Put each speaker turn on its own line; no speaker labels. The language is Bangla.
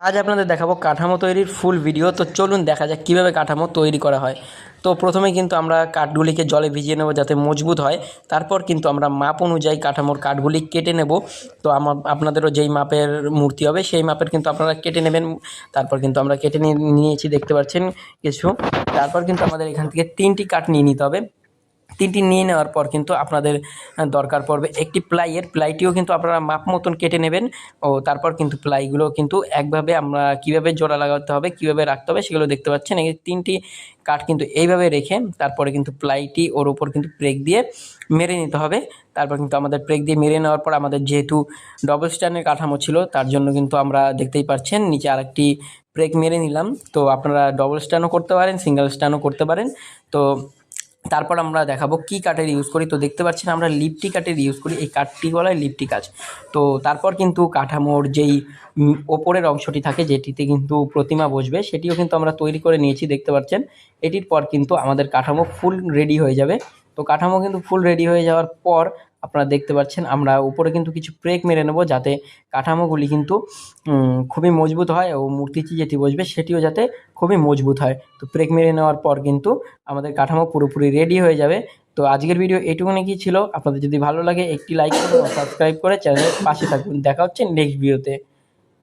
আজ আপনাদের দেখাবো কাঠামো তৈরির ফুল ভিডিও তো চলুন দেখা যাক কীভাবে কাঠামো তৈরি করা হয়। তো প্রথমে কিন্তু আমরা কাঠগুলিকে জলে ভিজিয়ে নেব যাতে মজবুত হয়। তারপর কিন্তু আমরা মাপ অনুযায়ী কাঠামোর কাঠগুলি কেটে নেব। তো আমার আপনাদেরও যেই মাপের মূর্তি হবে, সেই মাপের কিন্তু আপনারা কেটে নেবেন। তারপর কিন্তু আমরা কেটে নিয়ে নিয়েছি, দেখতে পাচ্ছেন কিছু। তারপর কিন্তু আমাদের এখান থেকে তিনটি কাঠ নিয়ে নিতে হবে। তিনটি নিয়ে নেওয়ার পর কিন্তু আপনাদের দরকার পড়বে একটি প্লাইয়ের। প্লাইটিও কিন্তু আপনারা মাপ মতন কেটে নেবেন ও তারপর কিন্তু প্লাইগুলো কিন্তু একভাবে আমরা কীভাবে জোড়া লাগাতে হবে, কীভাবে রাখতে হবে সেগুলো দেখতে পাচ্ছেন। এই তিনটি কাঠ কিন্তু এইভাবে রেখে তারপরে কিন্তু প্লাইটি ওর ওপর কিন্তু ব্রেক দিয়ে মেরে নিতে হবে। তারপর কিন্তু আমাদের ব্রেক দিয়ে মেরে নেওয়ার পর আমাদের যেহেতু ডবল স্ট্যান্ডের কাঠামো ছিল, তার জন্য কিন্তু আমরা দেখতেই পাচ্ছেন নিচে আরেকটি ব্রেক মেরে নিলাম। তো আপনারা ডবল স্ট্যান্ডও করতে পারেন সিঙ্গেল স্ট্যান্ডও করতে পারেন। তো তারপর আমরা দেখাবো কী কাঠের ইউজ করি। তো দেখতে পাচ্ছেন আমরা লিপটি কাঠের ইউজ করি, এই কাঠটি বলা লিপটি কাজ তো তারপর কিন্তু কাঠামোর যেই ওপরের অংশটি থাকে, যেটিতে কিন্তু প্রতিমা বসবে, সেটিও কিন্তু আমরা তৈরি করে নিয়েছি, দেখতে পাচ্ছেন। এটির পর কিন্তু আমাদের কাঠামো ফুল রেডি হয়ে যাবে। তো কাঠামো কিন্তু ফুল রেডি হয়ে যাওয়ার পর আপনারা দেখতে পাচ্ছেন, আমরা উপরে কিন্তু কিছু ব্রেক মেরে নেব যাতে কাঠামোগুলি কিন্তু খুবই মজবুত হয় ও মূর্তিটি যেটি বসবে সেটিও যাতে খুবই মজবুত হয়। তো ব্রেক মেরে নেওয়ার পর কিন্তু আমাদের কাঠামো পুরোপুরি রেডি হয়ে যাবে। তো আজকের ভিডিও এটুকুনি কি ছিল? আপনাদের যদি ভালো লাগে একটি লাইক করুন সাবস্ক্রাইব করে চ্যানেলের পাশে থাকুন। দেখা হচ্ছে নেক্সট ভিডিওতে